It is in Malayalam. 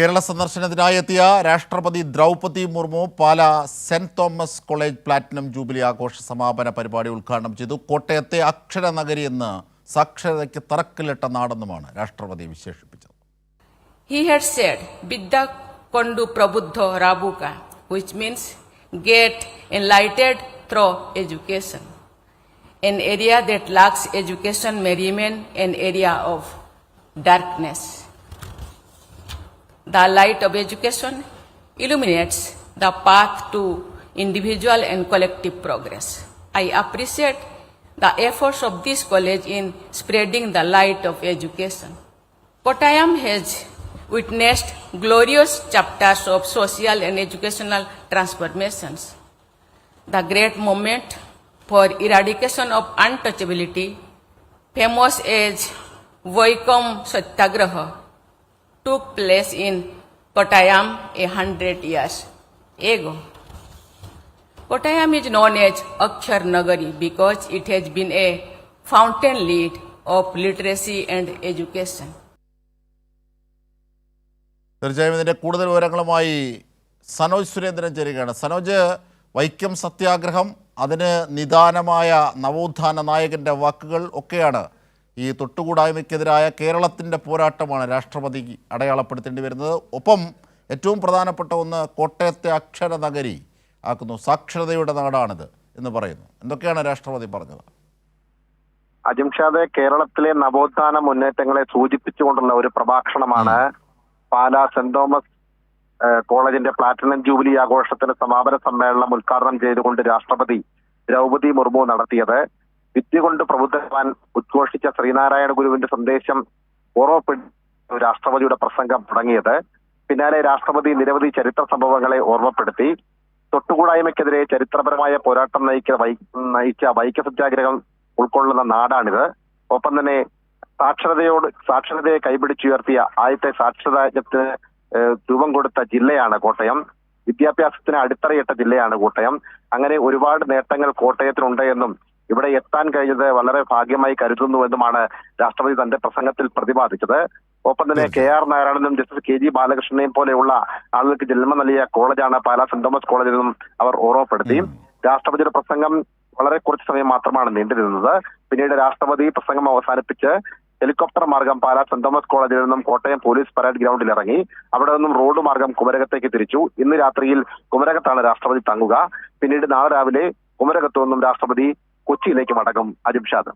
കേരള സന്ദർശനത്തിനായി എത്തിയ രാഷ്ട്രപതി Droupadi Murmu Pala Saint Thomas college platinum jubilee ആഘോഷ സമാപന പരിപാടി ഉദ്ഘാടനം ചെയ്തു. കോട്ടയത്തെ അക്ഷര നഗരി എന്ന് സാക്ഷരതയ്ക്ക് തറക്കല്ലിട്ട നാടെന്നുമാണ് രാഷ്ട്രപതി വിശേഷിപ്പിച്ചത്. ഹി ഹാഡ് സെഡ് ബിദ്ദ കൊണ്ടു പ്രബുദ്ധോ റാബുക which means get enlightened through education an area ദാക്സ് education മെരിമെൻ an area of darkness The light of education illuminates the path to individual and collective progress. I appreciate the efforts of this college in spreading the light of education. Kottayam has witnessed glorious chapters of social and educational transformations. The great movement for eradication of untouchability, famous as Vaikom Satyagraha, took place in Kottayam a hundred years ago. Kottayam is known as Akshar Nagari because it has been a fountain lead of literacy and education. തീർച്ചയായും ഇതിന്റെ കൂടുതൽ വിവരങ്ങളുമായി സനോജ് സുരേന്ദ്രൻ ചേരുകയാണ് സനോജ് വൈക്കം സത്യാഗ്രഹം അതിന് നിദാനമായ നവോത്ഥാന നായകന്റെ വാക്കുകൾ ഒക്കെയാണ് ഈ തൊട്ടുകൂടായ്മയ്ക്കെതിരായ കേരളത്തിന്റെ പോരാട്ടമാണ് രാഷ്ട്രപതി അടയാളപ്പെടുത്തേണ്ടി വരുന്നത്. ഒപ്പം ഏറ്റവും പ്രധാനപ്പെട്ട ഒന്ന് കോട്ടയത്തെ അക്ഷര നഗരി ആക്കുന്നു. സാക്ഷരതയുടെ നാടാണിത് എന്ന് പറയുന്നു. എന്തൊക്കെയാണ് രാഷ്ട്രപതി പറഞ്ഞത്? അജിംഷാദ് കേരളത്തിലെ നവോത്ഥാന മുന്നേറ്റങ്ങളെ സൂചിപ്പിച്ചുകൊണ്ടുള്ള ഒരു പ്രഭാഷണമാണ് പാലാ സെന്റ് തോമസ് കോളേജിന്റെ പ്ലാറ്റിനം ജൂബിലി ആഘോഷത്തിന്റെ സമാപന സമ്മേളനം ഉദ്ഘാടനം ചെയ്തുകൊണ്ട് രാഷ്ട്രപതി ദ്രൗപതി മുർമു നടത്തിയത്. വിദ്യ കൊണ്ട് പ്രബുദ്ധവാൻ ഉദ്ഘോഷിച്ച ശ്രീനാരായണ ഗുരുവിന്റെ സന്ദേശം ഓർമ്മപ്പെടുത്തി രാഷ്ട്രപതിയുടെ പ്രസംഗം തുടങ്ങിയത്. പിന്നാലെ രാഷ്ട്രപതി നിരവധി ചരിത്ര സംഭവങ്ങളെ ഓർമ്മപ്പെടുത്തി. തൊട്ടുകൂടായ്മയ്ക്കെതിരെ ചരിത്രപരമായ പോരാട്ടം നയിക്ക നയിച്ച വൈക്ക സത്യാഗ്രഹം ഉൾക്കൊള്ളുന്ന നാടാണിത്. ഒപ്പം തന്നെ സാക്ഷരതയോട് സാക്ഷരതയെ കൈപിടിച്ചുയർത്തിയ ആദ്യത്തെ സാക്ഷരതാജ്ഞത്തിന് രൂപം കൊടുത്ത ജില്ലയാണ് കോട്ടയം. വിദ്യാഭ്യാസത്തിന് അടിത്തറയിട്ട ജില്ലയാണ് കോട്ടയം. അങ്ങനെ ഒരുപാട് നേട്ടങ്ങൾ കോട്ടയത്തിനുണ്ട് എന്നും ഇവിടെ എത്താൻ കഴിഞ്ഞത് വളരെ ഭാഗ്യമായി കരുതുന്നുവെന്നുമാണ് രാഷ്ട്രപതി തന്റെ പ്രസംഗത്തിൽ പ്രതിപാദിച്ചത്. ഒപ്പം തന്നെ കെ ആർ നാരായണനും ജസ്റ്റിസ് കെ ജി ബാലകൃഷ്ണനെയും പോലെയുള്ള ആളുകൾക്ക് ജന്മം നൽകിയ കോളേജാണ് പാലാ സെന്റ് തോമസ് കോളേജിൽ നിന്നും അവർ ഓർമ്മപ്പെടുത്തി. രാഷ്ട്രപതിയുടെ പ്രസംഗം വളരെ കുറച്ച് സമയം മാത്രമാണ് നീണ്ടിരുന്നത് പിന്നീട് രാഷ്ട്രപതി പ്രസംഗം അവസാനിപ്പിച്ച് ഹെലികോപ്റ്റർ മാർഗം പാലാ സെന്റ് തോമസ് കോളേജിൽ നിന്നും കോട്ടയം പോലീസ് പരേഡ് ഗ്രൗണ്ടിൽ ഇറങ്ങി. അവിടെ നിന്നും റോഡ് മാർഗം കുമരകത്തേക്ക് തിരിച്ചു. ഇന്ന് രാത്രിയിൽ കുമരകത്താണ് രാഷ്ട്രപതി തങ്ങുക. പിന്നീട് നാളെ രാവിലെ കുമരകത്തു നിന്നും രാഷ്ട്രപതി കൊച്ചിയിലേക്ക് മടങ്ങും അജിംഷാദ്